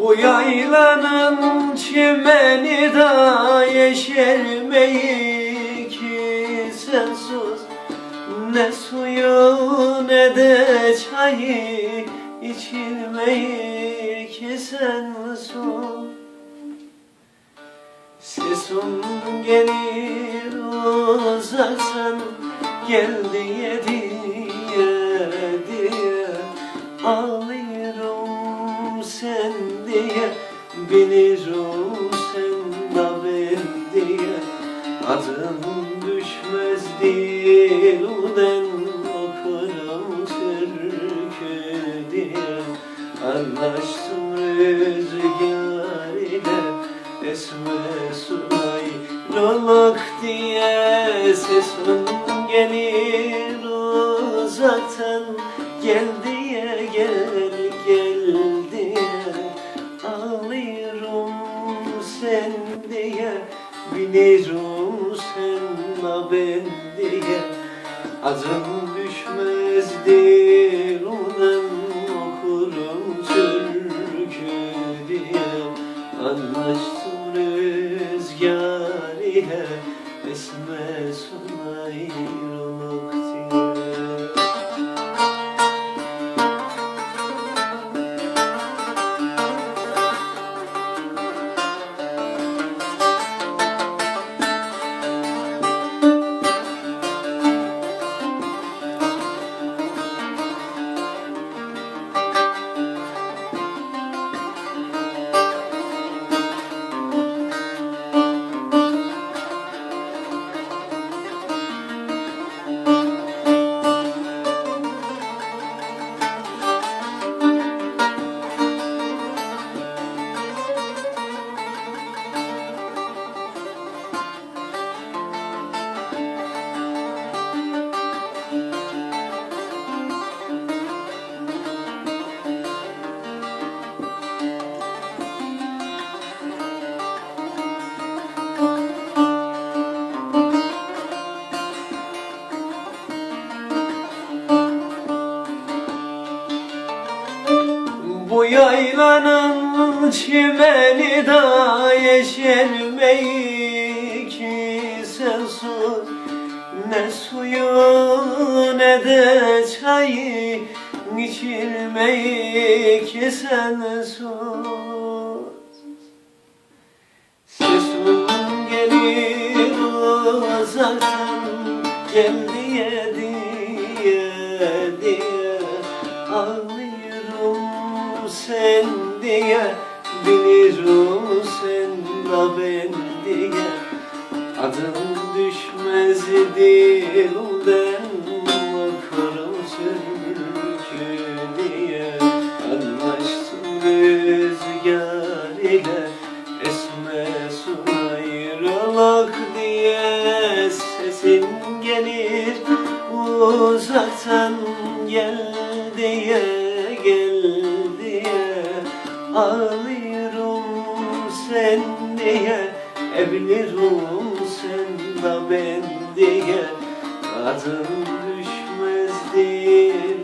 Bu yaylanın çimeni da yeşermeyi ki sensiz Ne suyu ne de çayı içilmeyi ki sensiz. Sesim gelir uzaksan gel diye diye diye Ağlıyorum bilirim sen de ben diye Adım düşmez dilden okurum türkü diye. Anlaştım rüzgar ile esme sunay Rolak diye. Sesin gelir uzaktan Gel ben diye Adım düşmez dilimden okurum türkü diye. Anlaştım rüzgar ile esme sunay yaylanın çimeni da yeşermeyi ki sensiz Ne suyu ne de çayı içilmeyi ki sensiz Sesim gelir uzaktan gel diye diye diye. Ağlıyorum sen diye bilirim sen de ben diye Adım düşmez dilimden okurum türkü diye. Anlaştım rüzgar ile esme su ayrılık diye. Sesin gelir uzaktan gel diye gel Ağlıyorum sen diye Evlirim sen de ben diye. Adım düşmez diye